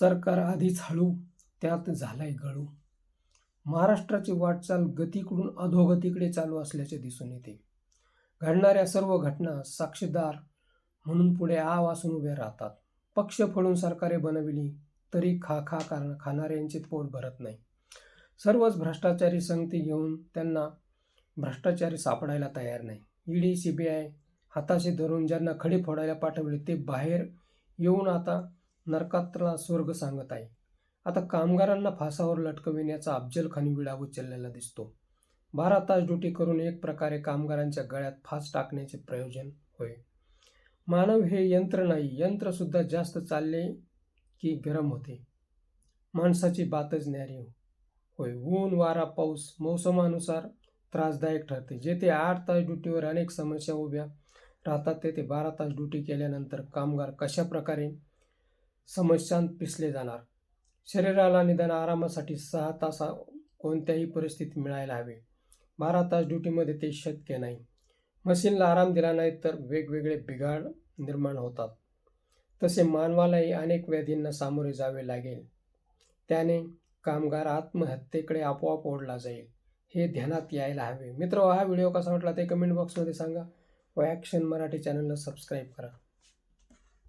सरकार आधीच हळू त्यात झालाय गळू. महाराष्ट्राची वाटचाल गतीकडून अधोगतीकडे चालू असल्याचे दिसून येते. घडणाऱ्या सर्व घटना साक्षीदार म्हणून पुढे आ वासून उभे राहतात. पक्ष फोडून सरकारे बनविली तरी खा खा कारण खाणाऱ्यांचे पोट भरत नाही. सर्वच भ्रष्टाचारी संगती घेऊन त्यांना भ्रष्टाचारी सापडायला तयार नाही. ईडी सी बी आय हाताशी धरून ज्यांना खडे फोडायला पाठवले ते बाहेर येऊन आता नरकातला स्वर्ग सांगत आहे. आता कामगारांना फासावर लटकविण्याचा अफजलखानी विडा उचललेला दिसतो. बारा तास ड्युटी करून एक प्रकारे कामगारांच्या गळ्यात फास टाकण्याचे प्रयोजन होय. मानव हे यंत्र नाही यंत्रसुद्धा जास्त चालले की गरम होते. माणसाची बातच न्यारी होय. ऊन वारा पाऊस मोसमानुसार त्रासदायक ठरते. जेथे आठ तास ड्युटीवर अनेक समस्या उभ्या राहतात तेथे बारा तास ड्युटी केल्यानंतर कामगार कशा प्रकारे समस्यांत पिसले जाणार. शरीराला निदान आरामासाठी सहा तास कोणत्याही परिस्थितीत मिळायला हवे. बारा तास ड्युटीमध्ये ते शक्य नाही. मशीनला आराम दिला नाही तर वेगवेगळे बिघाड निर्माण होतात. तसे मानवालाही अनेक व्याधींना सामोरे जावे लागेल. त्याने कामगार आत्महत्येकडे आपोआप ओढला जाईल. हे ध्यानात यायला हवे. मित्र हा व्हिडिओ कसा वाटला ते कमेंट बॉक्समध्ये सांगा. व ॲक्शन मराठी चॅनलला सबस्क्राईब करा.